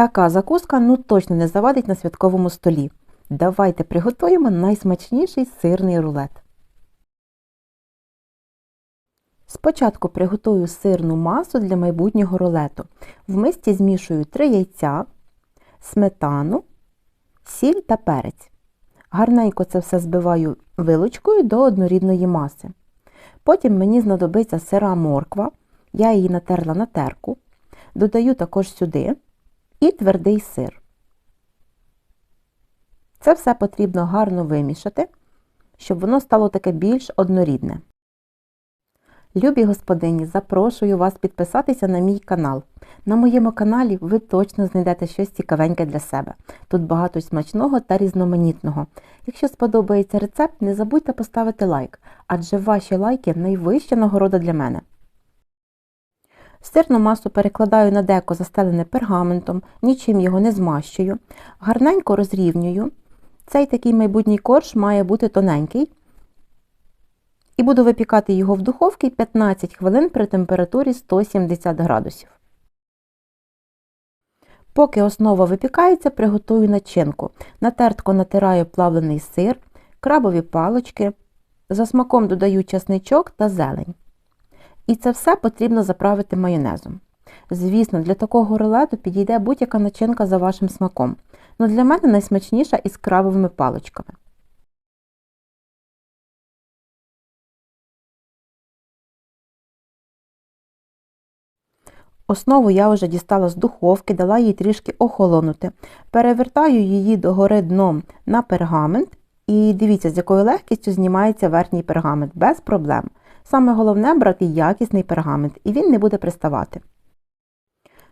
Така закуска ну точно не завадить на святковому столі. Давайте приготуємо найсмачніший сирний рулет. Спочатку приготую сирну масу для майбутнього рулету. В мисці змішую 3 яйця, сметану, сіль та перець. Гарненько це все збиваю вилочкою до однорідної маси. Потім мені знадобиться сира морква, я її натерла на терку. Додаю також сюди і твердий сир. Це все потрібно гарно вимішати, щоб воно стало таке більш однорідне. Любі господині, запрошую вас підписатися на мій канал. На моєму каналі ви точно знайдете щось цікавеньке для себе. Тут багато смачного та різноманітного. Якщо сподобається рецепт, не забудьте поставити лайк, адже ваші лайки найвища нагорода для мене. Сирну масу перекладаю на деко застелене пергаментом, нічим його не змащую, гарненько розрівнюю. Цей такий майбутній корж має бути тоненький. І буду випікати його в духовці 15 хвилин при температурі 170 градусів. Поки основа випікається, приготую начинку. На тертку натираю плавлений сир, крабові палочки, за смаком додаю часничок та зелень. І це все потрібно заправити майонезом. Звісно, для такого рулету підійде будь-яка начинка за вашим смаком. але для мене найсмачніша із крабовими паличками. Основу я вже дістала з духовки, дала їй трішки охолонути. Перевертаю її догори дном на пергамент. І дивіться, з якою легкістю знімається верхній пергамент, без проблем. Саме головне брати якісний пергамент, і він не буде приставати.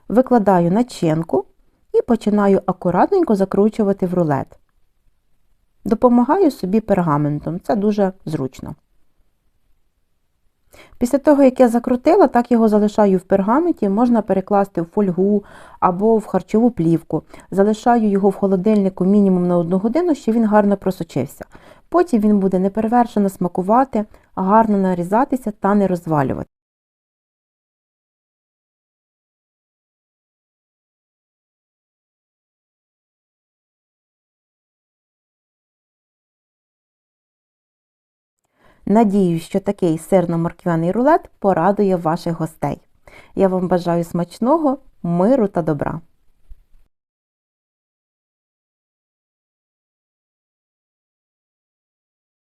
Викладаю начинку і починаю акуратненько закручувати в рулет. Допомагаю собі пергаментом, це дуже зручно. Після того, як я закрутила, так його залишаю в пергаменті, можна перекласти в фольгу або в харчову плівку. Залишаю його в холодильнику мінімум на одну годину, щоб він гарно просочився. Потім він буде неперевершено смакувати, гарно нарізатися та не розвалювати. Надіюсь, що такий сирно-морквяний рулет порадує ваших гостей. Я вам бажаю смачного, миру та добра!